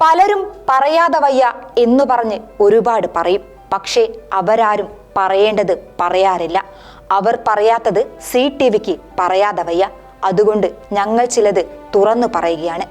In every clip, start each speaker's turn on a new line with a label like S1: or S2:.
S1: പലരും പറയാതെ വയ്യ എന്നു പറഞ്ഞ് ഒരുപാട് പറയും. പക്ഷേ അവരാരും പറയേണ്ടത് പറയാറില്ല. അവർ പറയാത്തത് സി ടി വിക്ക് പറയാതെ വയ്യ. അതുകൊണ്ട് ഞങ്ങൾ ചിലത് തുറന്നു പറയുകയാണ്.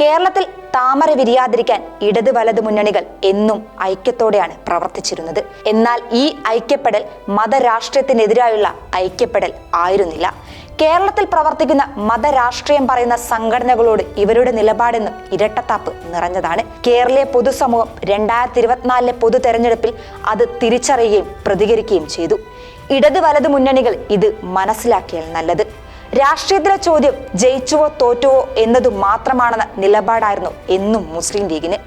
S1: കേരളത്തിൽ താമര വിരിയാതിരിക്കാൻ ഇടത് വലത് മുന്നണികൾ എന്നും ഐക്യത്തോടെയാണ് പ്രവർത്തിച്ചിരുന്നത്. എന്നാൽ ഈ ഐക്യപ്പെടൽ മതരാഷ്ട്രീയത്തിനെതിരായുള്ള ഐക്യപ്പെടൽ ആയിരുന്നില്ല. കേരളത്തിൽ പ്രവർത്തിക്കുന്ന മതരാഷ്ട്രീയം പറയുന്ന സംഘടനകളോട് ഇവരുടെ നിലപാടെന്നും ഇരട്ടത്താപ്പ് നിറഞ്ഞതാണ്. കേരളീയ പൊതുസമൂഹം രണ്ടായിരത്തി ഇരുപത്തിനാലിലെ പൊതു തെരഞ്ഞെടുപ്പിൽ അത് തിരിച്ചറിയുകയും പ്രതികരിക്കുകയും ചെയ്തു. ഇടത് വലത് മുന്നണികൾ ഇത് മനസ്സിലാക്കിയാൽ നല്ലത്. രാഷ്ട്രീയത്തിലെ ചോദ്യം ജയിച്ചുവോ തോറ്റുവോ എന്നതു മാത്രമാണെന്ന നിലപാടായിരുന്നു എന്നും മുസ്ലിം ലീഗിന്.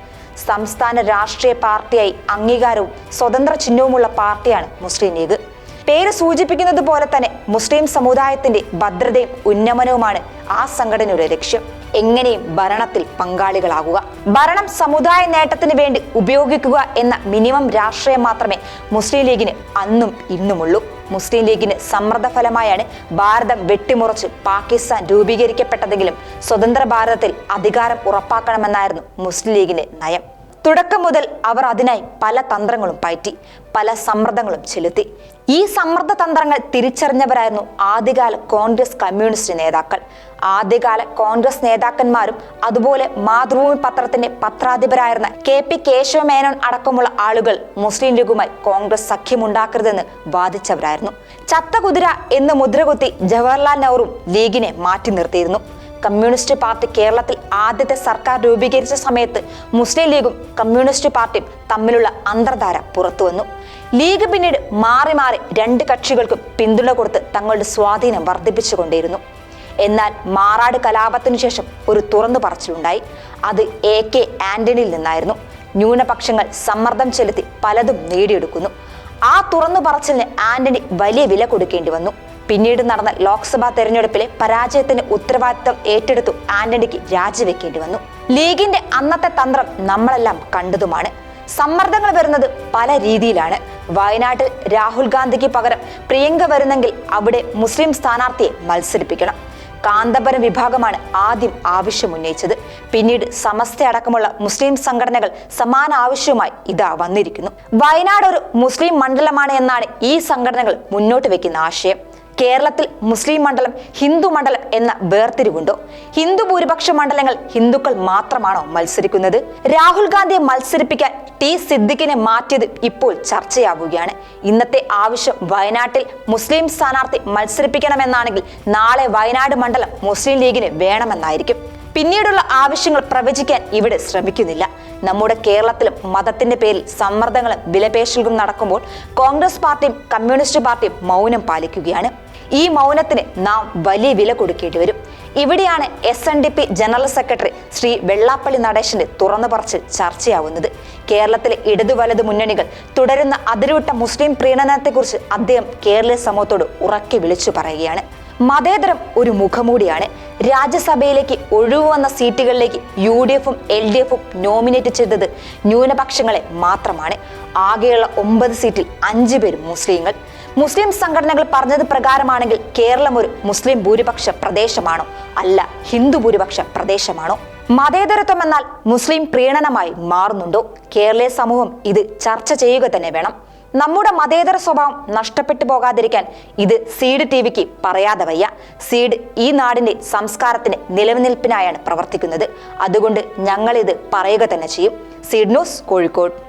S1: സംസ്ഥാന രാഷ്ട്രീയ പാർട്ടിയായി അംഗീകാരവും സ്വതന്ത്ര ചിഹ്നവുമുള്ള പാർട്ടിയാണ് മുസ്ലിം ലീഗ്. പേര് സൂചിപ്പിക്കുന്നത് പോലെ തന്നെ മുസ്ലിം സമുദായത്തിന്റെ ഭദ്രതയും ഉന്നമനവുമാണ് ആ സംഘടനയുടെ ലക്ഷ്യം. എങ്ങനെയും ഭരണത്തിൽ പങ്കാളികളാകുക. ഭരണം സമുദായ നേട്ടത്തിന് വേണ്ടി ഉപയോഗിക്കുക എന്ന മിനിമം രാഷ്ട്രീയം മാത്രമേ മുസ്ലിം ലീഗിന് അന്നും ഇന്നുമുള്ളൂ. മുസ്ലിം ലീഗിന് സമ്മർദ്ദ ഫലമായാണ് ഭാരതം വെട്ടിമുറച്ച് പാകിസ്ഥാൻ രൂപീകരിക്കപ്പെട്ടതെങ്കിലും സ്വതന്ത്ര ഭാരതത്തിൽ അധികാരം ഉറപ്പാക്കണമെന്നായിരുന്നു മുസ്ലിം ലീഗിന്റെ നയം. തുടക്കം മുതൽ അവർ അതിനായി പല തന്ത്രങ്ങളും പയറ്റി പല സമ്മർദ്ദങ്ങളും ചെലുത്തി. ഈ സമ്മർദ്ദ തന്ത്രങ്ങൾ തിരിച്ചറിഞ്ഞവരായിരുന്നു ആദ്യകാല കോൺഗ്രസ് കമ്മ്യൂണിസ്റ്റ് നേതാക്കൾ. ആദ്യകാല കോൺഗ്രസ് നേതാക്കന്മാരും അതുപോലെ മാതൃഭൂമി പത്രത്തിന്റെ പത്രാധിപരായിരുന്ന കെ പി കേശവമേനോൻ അടക്കമുള്ള ആളുകൾ മുസ്ലിം ലീഗുമായി കോൺഗ്രസ് സഖ്യമുണ്ടാക്കരുതെന്ന് വാദിച്ചവരായിരുന്നു. ചത്ത കുതിര എന്ന് മുദ്രകുത്തി ജവഹർലാൽ നെഹ്റു ലീഗിനെ മാറ്റി നിർത്തിയിരുന്നു. കമ്മ്യൂണിസ്റ്റ് പാർട്ടി കേരളത്തിൽ ആദ്യത്തെ സർക്കാർ രൂപീകരിച്ച സമയത്ത് മുസ്ലിം ലീഗും കമ്മ്യൂണിസ്റ്റ് പാർട്ടിയും തമ്മിലുള്ള അന്തർധാര പുറത്തുവന്നു ലീഗ് പിന്നീട് മാറി മാറി രണ്ട് കക്ഷികൾക്കും പിന്തുണ കൊടുത്ത് തങ്ങളുടെ സ്വാധീനം വർദ്ധിപ്പിച്ചുകൊണ്ടിരുന്നു എന്നാൽ മാറാട് കലാപത്തിനു ശേഷം ഒരു തുറന്നു പറച്ചിലുണ്ടായി. അത് എ കെ ആന്റണിയിൽ നിന്നായിരുന്നു. ന്യൂനപക്ഷങ്ങൾ സമ്മർദ്ദം ചെലുത്തി പലതും നേടിയെടുക്കുന്നു. ആ തുറന്നു പറച്ചിലിന് ആന്റണി വലിയ വില കൊടുക്കേണ്ടി വന്നു. പിന്നീട് നടന്ന ലോക്സഭാ തെരഞ്ഞെടുപ്പിലെ പരാജയത്തിന് ഉത്തരവാദിത്തം ഏറ്റെടുത്തു ആന്റണിക്ക് രാജിവെക്കേണ്ടി വന്നു. ലീഗിന്റെ അന്നത്തെ തന്ത്രം നമ്മളെല്ലാം കണ്ടതുമാണ്. സമ്മർദ്ദങ്ങൾ വരുന്നത് പല രീതിയിലാണ്. വയനാട്ടിൽ രാഹുൽ ഗാന്ധിക്ക് പകരം പ്രിയങ്ക വരുന്നെങ്കിൽ അവിടെ മുസ്ലിം സ്ഥാനാർത്ഥിയെ മത്സരിപ്പിക്കണം. കാന്തപുരം വിഭാഗമാണ് ആദ്യം ആവശ്യം ഉന്നയിച്ചത്. പിന്നീട് സമസ്ത അടക്കമുള്ള മുസ്ലിം സംഘടനകൾ സമാന ആവശ്യവുമായി ഇതാ വന്നിരിക്കുന്നു. വയനാട് ഒരു മുസ്ലിം മണ്ഡലമാണ് എന്നാണ് ഈ സംഘടനകൾ മുന്നോട്ട് വെക്കുന്ന ആശയം. കേരളത്തിൽ മുസ്ലിം മണ്ഡലം ഹിന്ദു മണ്ഡലം എന്ന വേർതിരിവുണ്ടോ? ഹിന്ദു ഭൂരിപക്ഷ മണ്ഡലങ്ങൾ ഹിന്ദുക്കൾ മാത്രമാണോ മത്സരിക്കുന്നത്? രാഹുൽ ഗാന്ധിയെ മത്സരിപ്പിക്കാൻ ടി സിദ്ദിഖിനെ മാറ്റിയത് ഇപ്പോൾ ചർച്ചയാവുകയാണ്. ഇന്നത്തെ ആവശ്യം വയനാട്ടിൽ മുസ്ലിം സ്ഥാനാർത്ഥി മത്സരിപ്പിക്കണമെന്നാണെങ്കിൽ നാളെ വയനാട് മണ്ഡലം മുസ്ലിം ലീഗിന് വേണമെന്നായിരിക്കും. പിന്നീടുള്ള ആവശ്യങ്ങൾ പ്രവചിക്കാൻ ഇവിടെ ശ്രമിക്കുന്നില്ല. നമ്മുടെ കേരളത്തിലും മതത്തിന്റെ പേരിൽ സമ്മർദ്ദങ്ങളും വിലപേശലുകളും നടക്കുമ്പോൾ കോൺഗ്രസ് പാർട്ടിയും കമ്മ്യൂണിസ്റ്റ് പാർട്ടിയും മൗനം പാലിക്കുകയാണ്. ഈ മൗനത്തിന് നാം വലിയ വില കൊടുക്കേണ്ടി വരും. ഇവിടെയാണ് S N D P general secretary Shri Vellappally നടേശന്റെ തുറന്നു പറച്ച് ചർച്ചയാവുന്നത്. കേരളത്തിലെ ഇടതു വലതു മുന്നണികൾ തുടരുന്ന അതിരുവിട്ട മുസ്ലിം പ്രീണനത്തെക്കുറിച്ച് അദ്ദേഹം കേരള സമൂഹത്തോട് ഉറക്കെ വിളിച്ചു പറയുകയാണ്. മതേതരം ഒരു മുഖമൂടിയാണ്. രാജ്യസഭയിലേക്ക് ഒഴിവ് വന്ന സീറ്റുകളിലേക്ക് യു ഡി എഫും എൽ ഡി എഫും നോമിനേറ്റ് ചെയ്തത് ന്യൂനപക്ഷങ്ങളെ മാത്രമാണ്. ആകെയുള്ള ഒമ്പത് സീറ്റിൽ അഞ്ചു പേരും മുസ്ലിങ്ങൾ. മുസ്ലിം സംഘടനകൾ പറഞ്ഞത് പ്രകാരമാണെങ്കിൽ കേരളം ഒരു മുസ്ലിം ഭൂരിപക്ഷ പ്രദേശമാണോ? അല്ല ഹിന്ദു ഭൂരിപക്ഷ പ്രദേശമാണോ? മതേതരത്വം എന്നാൽ മുസ്ലിം പ്രീണനമായി മാറുന്നുണ്ടോ? കേരളീയ സമൂഹം ഇത് ചർച്ച ചെയ്യുക തന്നെ വേണം. നമ്മുടെ മതേതര സ്വഭാവം നഷ്ടപ്പെട്ടു പോകാതിരിക്കാൻ ഇത് സീഡ് ടി വിക്ക് പറയാതെ വയ്യ. സീഡ് ഈ നാടിന്റെ സംസ്കാരത്തിന് നിലനിൽപ്പിനായാണ് പ്രവർത്തിക്കുന്നത്. അതുകൊണ്ട് ഞങ്ങളിത് പറയുക തന്നെ ചെയ്യും. Seed news Kozhikode.